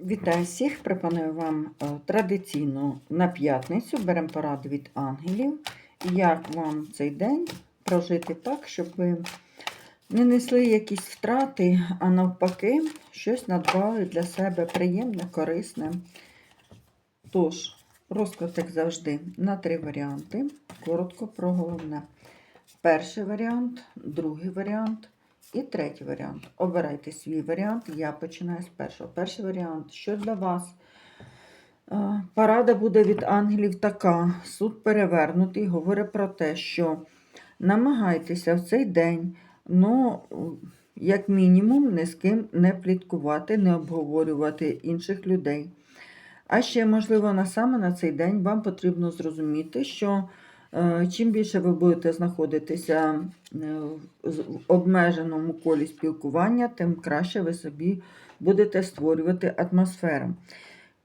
Вітаю всіх! Пропоную вам е, традиційно на п'ятницю беремо поради від ангелів. Як вам цей день прожити так, щоб ви не несли якісь втрати, а навпаки, щось надбали для себе приємне, корисне. Тож, розклад, як завжди, на три варіанти. Коротко про головне. Перший варіант, другий варіант і третій варіант. Обирайте свій варіант. Я починаю з першого. Перший варіант, що для вас? Порада буде від ангелів така. Суд перевернутий, говорить про те, що намагайтеся в цей день, ну, як мінімум, ні з ким не пліткувати, не обговорювати інших людей. А ще, можливо, на саме на цей день вам потрібно зрозуміти, що чим більше ви будете знаходитися е, в обмеженому колі спілкування, тим краще ви собі будете створювати атмосферу.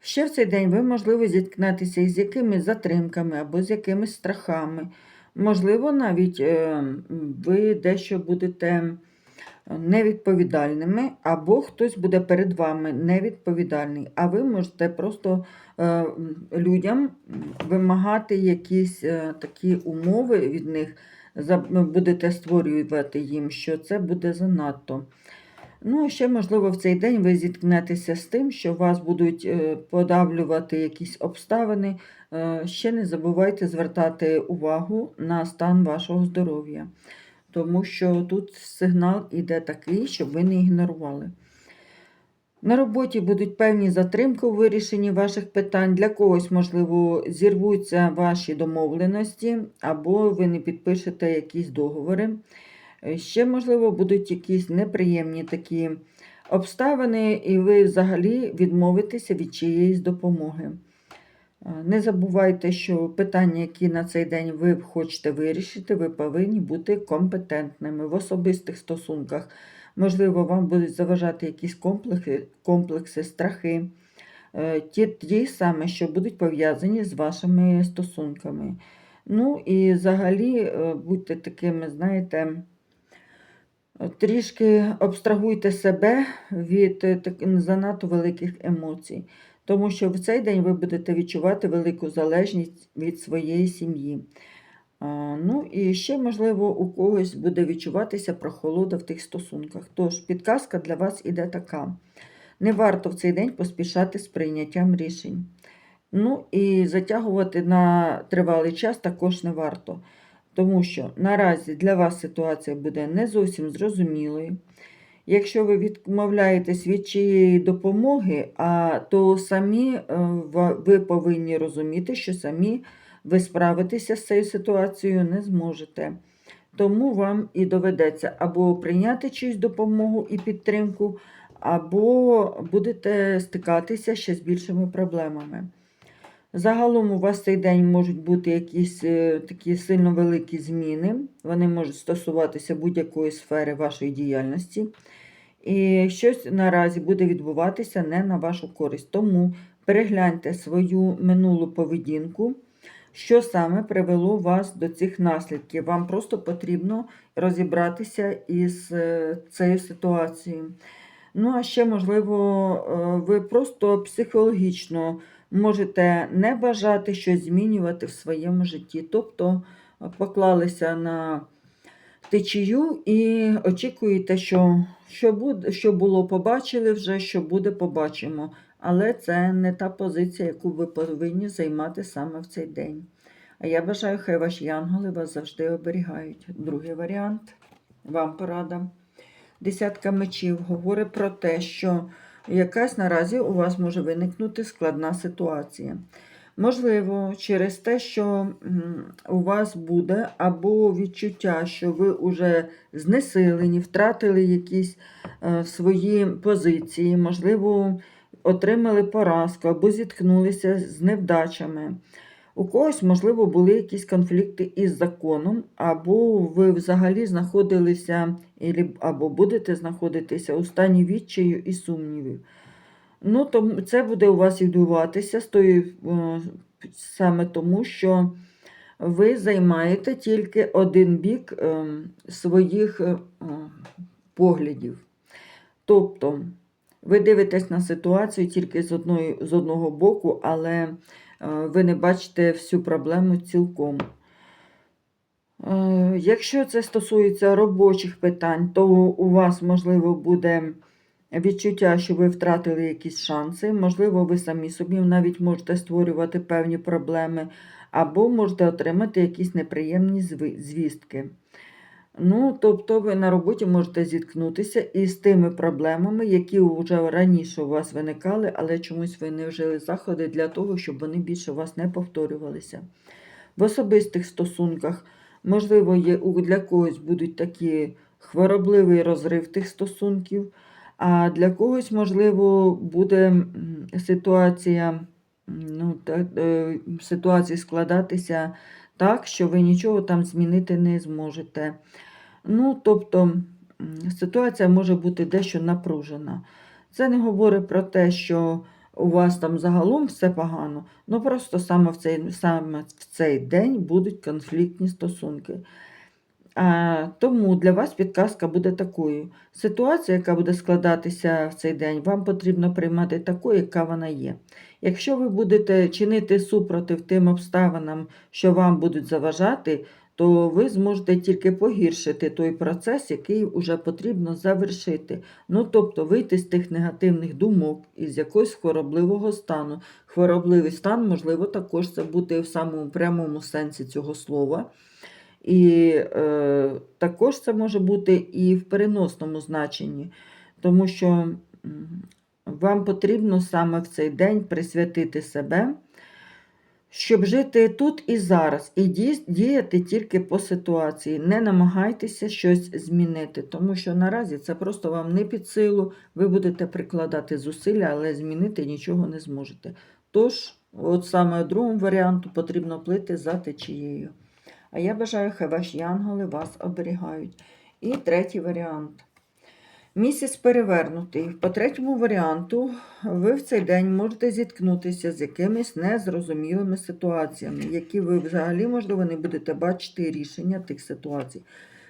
Ще в цей день ви, можливо, зіткнетеся із якимись затримками або з якимись страхами. Можливо, навіть е, ви дещо будете невідповідальними, або хтось буде перед вами невідповідальний, а ви можете просто е, людям вимагати якісь е, такі умови від них, будете створювати їм, що це буде занадто. Ну, ще, можливо, в цей день ви зіткнетеся з тим, що вас будуть е, подавлювати якісь обставини. Ще не забувайте звертати увагу на стан вашого здоров'я, тому що тут сигнал іде такий, щоб ви не ігнорували. На роботі будуть певні затримки у вирішенні ваших питань. Для когось, можливо, зірвуться ваші домовленості, або ви не підпишете якісь договори. Ще, можливо, будуть якісь неприємні такі обставини, і ви взагалі відмовитеся від чиєїсь допомоги. Е, Не забувайте, що питання, які на цей день ви хочете вирішити, ви повинні бути компетентними в особистих стосунках. Можливо, вам будуть заважати якісь комплекси, комплекси страхи, е, ті, ті саме, що будуть пов'язані з вашими стосунками. Ну і взагалі е, будьте такими, знаєте, трішки абстрагуйте себе від занадто великих емоцій, тому що в цей день ви будете відчувати велику залежність від своєї сім'ї. Ну і ще, можливо, у когось буде відчуватися прохолода в тих стосунках. Тож, підказка для вас іде така: не варто в цей день поспішати з прийняттям рішень. Ну і затягувати на тривалий час також не варто, тому що наразі для вас ситуація буде не зовсім зрозумілою. Якщо ви відмовляєтесь від чиєї допомоги, а, то самі е, ви повинні розуміти, що самі ви справитися з цією ситуацією не зможете. Тому вам і доведеться або прийняти чиюсь допомогу і підтримку, або будете стикатися ще з більшими проблемами. Загалом у вас цей день можуть бути якісь е, такі сильно великі зміни. Вони можуть стосуватися будь-якої сфери вашої діяльності. І щось наразі буде відбуватися не на вашу користь. Тому перегляньте свою минулу поведінку, що саме привело вас до цих наслідків. Вам просто потрібно розібратися із е, цією ситуацією. Ну, а ще, можливо, е, ви просто психологічно можете не бажати щось змінювати в своєму житті. Тобто е, поклалися на течію і очікуєте, що, що, буде, що було, побачили вже, що буде, побачимо. Але це не та позиція, яку ви повинні займати саме в цей день. А я бажаю, хай ваші янголи вас завжди оберігають. Другий варіант вам порада. Десятка мечів говорить про те, що якась наразі у вас може виникнути складна ситуація. Можливо, через те, що у вас буде або відчуття, що ви вже знесилені, втратили якісь е, свої позиції, можливо, отримали поразку або зіткнулися з невдачами. У когось, можливо, були якісь конфлікти із законом, або ви взагалі знаходилися або будете знаходитися у стані відчаю і сумнівів. Ну, тому це буде у вас відбуватися з тою, е, саме тому, що ви займаєте тільки один бік е, своїх е, поглядів. Тобто, Ви дивитесь на ситуацію тільки з, одної, з одного боку, але ви не бачите всю проблему цілком. Е, Якщо це стосується робочих питань, то у вас, можливо, буде відчуття, що ви втратили якісь шанси. Можливо, ви самі собі навіть можете створювати певні проблеми, або можете отримати якісь неприємні звістки. Ну, тобто ви на роботі можете зіткнутися із тими проблемами, які вже раніше у вас виникали, але чомусь ви не вжили заходи для того, щоб вони більше у вас не повторювалися. В особистих стосунках, можливо, є для когось будуть такі хворобливий розрив тих стосунків, а для когось, можливо, буде ситуація, ну, та, е, ситуації складатися так, що ви нічого там змінити не зможете. Ну, тобто ситуація може бути дещо напружена. Це не говорить про те, що у вас там загалом все погано, ну просто саме в цей, саме в цей день будуть конфліктні стосунки. Тому для вас підказка буде такою. Ситуація, яка буде складатися в цей день, вам потрібно приймати такою, яка вона є. Якщо ви будете чинити супротив тим обставинам, що вам будуть заважати, то ви зможете тільки погіршити той процес, який вже потрібно завершити. Ну, тобто вийти з тих негативних думок, із якогось хворобливого стану. Хворобливий стан, можливо, також це буде в самому прямому сенсі цього слова. І е, також це може бути і в переносному значенні, тому що вам потрібно саме в цей день присвятити себе, щоб жити тут і зараз, і діяти тільки по ситуації. Не намагайтеся щось змінити, тому що наразі це просто вам не під силу, ви будете прикладати зусилля, але змінити нічого не зможете. Тож, от саме другому варіанту потрібно плити за течією. А я бажаю, хай ваші янголи вас оберігають. І третій варіант. Місяць перевернутий. По третьому варіанту ви в цей день можете зіткнутися з якимись незрозумілими ситуаціями, які ви взагалі, можливо, не будете бачити рішення тих ситуацій.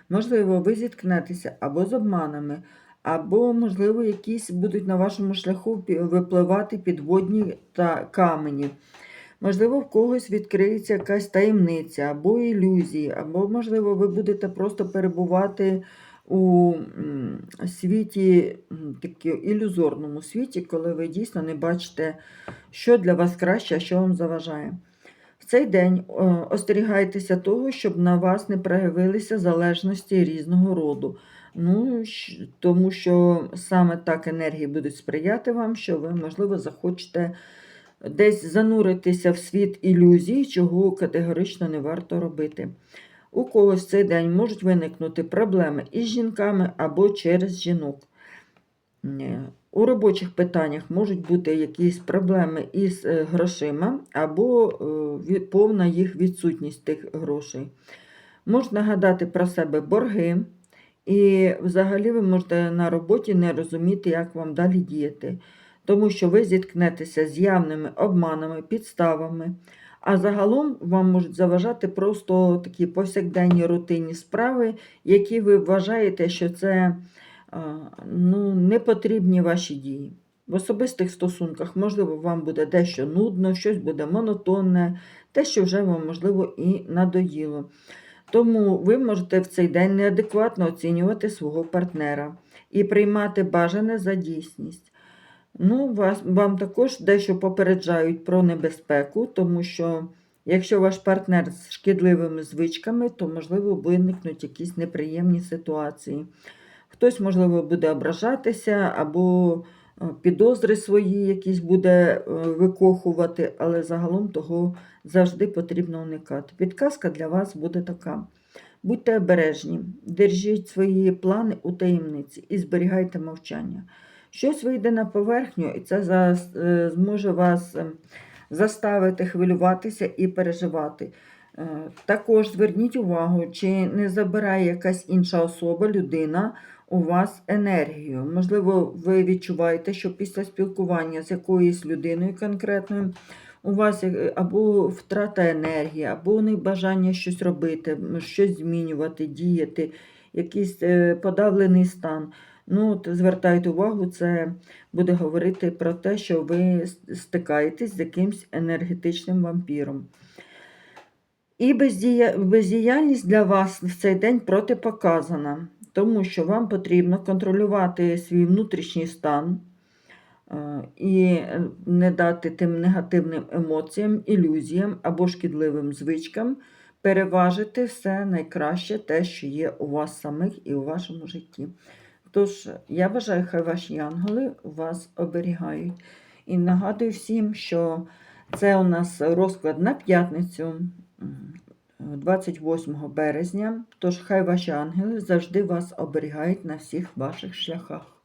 Можливо, ви зіткнетеся або з обманами, або, можливо, якісь будуть на вашому шляху випливати підводні та камені. Можливо, в когось відкриється якась таємниця або ілюзії, або, можливо, ви будете просто перебувати у світі, такі, ілюзорному світі, коли ви дійсно не бачите, що для вас краще, а що вам заважає. В цей день остерігайтеся того, щоб на вас не проявилися залежності різного роду. Ну, тому що саме так енергії будуть сприяти вам, що ви, можливо, захочете десь зануритися в світ ілюзій, чого категорично не варто робити. У когось в цей день можуть виникнути проблеми із жінками або через жінок. Е, У робочих питаннях можуть бути якісь проблеми із е, грошима або е, повна їх відсутність тих грошей. Можуть нагадати про себе борги, і взагалі ви можете на роботі не розуміти, як вам далі діяти, тому що ви зіткнетеся з явними обманами, підставами. А загалом вам можуть заважати просто такі повсякденні рутинні справи, які ви вважаєте, що це ну, не потрібні ваші дії. В особистих стосунках, можливо, вам буде дещо нудно, щось буде монотонне, те, що вже вам, можливо, і надоїло. Тому ви можете в цей день неадекватно оцінювати свого партнера і приймати бажане за дійсність. Ну, вас, вам також дещо попереджають про небезпеку, тому що якщо ваш партнер з шкідливими звичками, то, можливо, виникнуть якісь неприємні ситуації. Хтось, можливо, буде ображатися або е, підозри свої якісь буде е, викохувати, але загалом того завжди потрібно уникати. Підказка для вас буде така. Будьте обережні, держіть свої плани у таємниці і зберігайте мовчання. Щось вийде на поверхню, і це е, зможе вас е, заставити хвилюватися і переживати. Е, Також зверніть увагу, чи не забирає якась інша особа, людина у вас енергію. Можливо, ви відчуваєте, що після спілкування з якоюсь людиною конкретною у вас або втрата енергії, або небажання щось робити, щось змінювати, діяти, якийсь подавлений стан. Ну, звертайте увагу, це буде говорити про те, що ви стикаєтесь з якимсь енергетичним вампіром. І бездіяльність для вас в цей день протипоказана, тому що вам потрібно контролювати свій внутрішній стан е, і е, не дати тим негативним емоціям, ілюзіям або шкідливим звичкам переважити все найкраще, те, що є у вас самих і у вашому житті. Тож, я бажаю, хай ваші янголи вас оберігають. І нагадую всім, що це у нас розклад на п'ятницю, 28 березня. Тож хай ваші ангели завжди вас оберігають на всіх ваших шляхах.